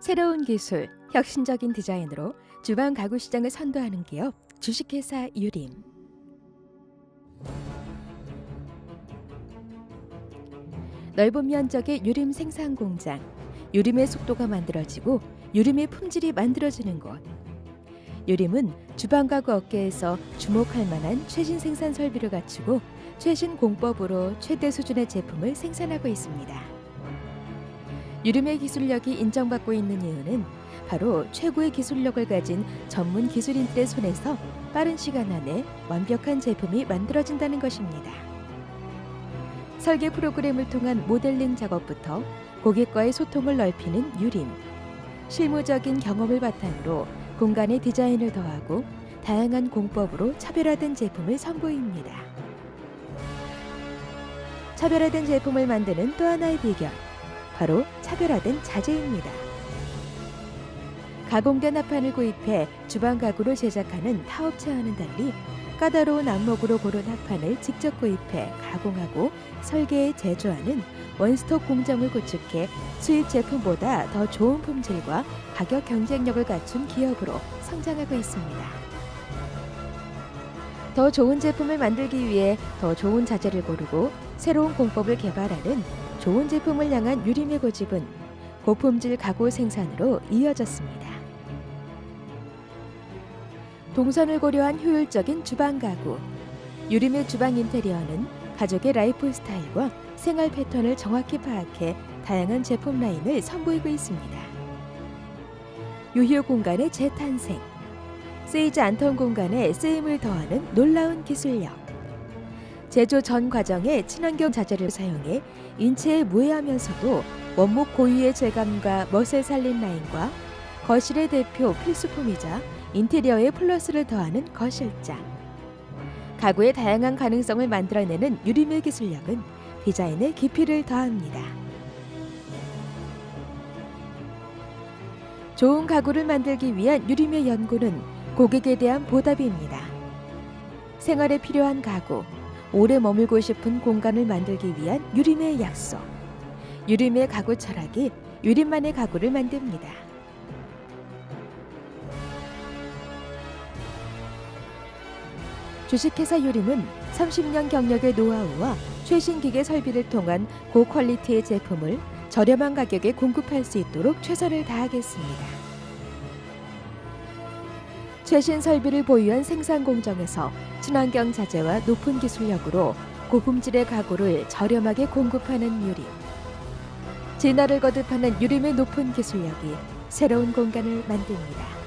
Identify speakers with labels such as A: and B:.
A: 새로운 기술, 혁신적인 디자인으로 주방 가구 시장을 선도하는 기업 주식회사 유림. 넓은 면적의 유림 생산 공장, 유림의 속도가 만들어지고 유림의 품질이 만들어지는 곳. 유림은 주방 가구 업계에서 주목할 만한 최신 생산 설비를 갖추고 최신 공법으로 최대 수준의 제품을 생산하고 있습니다. 유림의 기술력이 인정받고 있는 이유는 바로 최고의 기술력을 가진 전문 기술인들의 손에서 빠른 시간 안에 완벽한 제품이 만들어진다는 것입니다. 설계 프로그램을 통한 모델링 작업부터 고객과의 소통을 넓히는 유림. 실무적인 경험을 바탕으로 공간의 디자인을 더하고 다양한 공법으로 차별화된 제품을 선보입니다. 차별화된 제품을 만드는 또 하나의 비결, 바로 차별화된 자재입니다. 가공된 합판을 구입해 주방 가구를 제작하는 타업체와는 달리 까다로운 안목으로 고른 합판을 직접 구입해 가공하고 설계에 제조하는 원스톱 공정을 구축해 수입 제품보다 더 좋은 품질과 가격 경쟁력을 갖춘 기업으로 성장하고 있습니다. 더 좋은 제품을 만들기 위해 더 좋은 자재를 고르고 새로운 공법을 개발하는 좋은 제품을 향한 유림의 고집은 고품질 가구 생산으로 이어졌습니다. 동선을 고려한 효율적인 주방 가구. 유림의 주방 인테리어는 가족의 라이프 스타일과 생활 패턴을 정확히 파악해 다양한 제품 라인을 선보이고 있습니다. 유휴 공간의 재탄생. 쓰이지 않던 공간에 쓰임을 더하는 놀라운 기술력. 제조 전 과정에 친환경 자재를 사용해 인체에 무해하면서도 원목 고유의 질감과 멋을 살린 라인과 거실의 대표 필수품이자 인테리어에 플러스를 더하는 거실장. 가구의 다양한 가능성을 만들어내는 유리밀 기술력은 디자인에 깊이를 더합니다. 좋은 가구를 만들기 위한 유리밀 연구는 고객에 대한 보답입니다. 생활에 필요한 가구, 오래 머물고 싶은 공간을 만들기 위한 유림의 약속. 유림의 가구 철학이 유림만의 가구를 만듭니다. 주식회사 유림은 30년 경력의 노하우와 최신 기계 설비를 통한 고퀄리티의 제품을 저렴한 가격에 공급할 수 있도록 최선을 다하겠습니다. 최신 설비를 보유한 생산 공정에서 친환경 자재와 높은 기술력으로 고품질의 가구를 저렴하게 공급하는 유림. 진화를 거듭하는 유림의 높은 기술력이 새로운 공간을 만듭니다.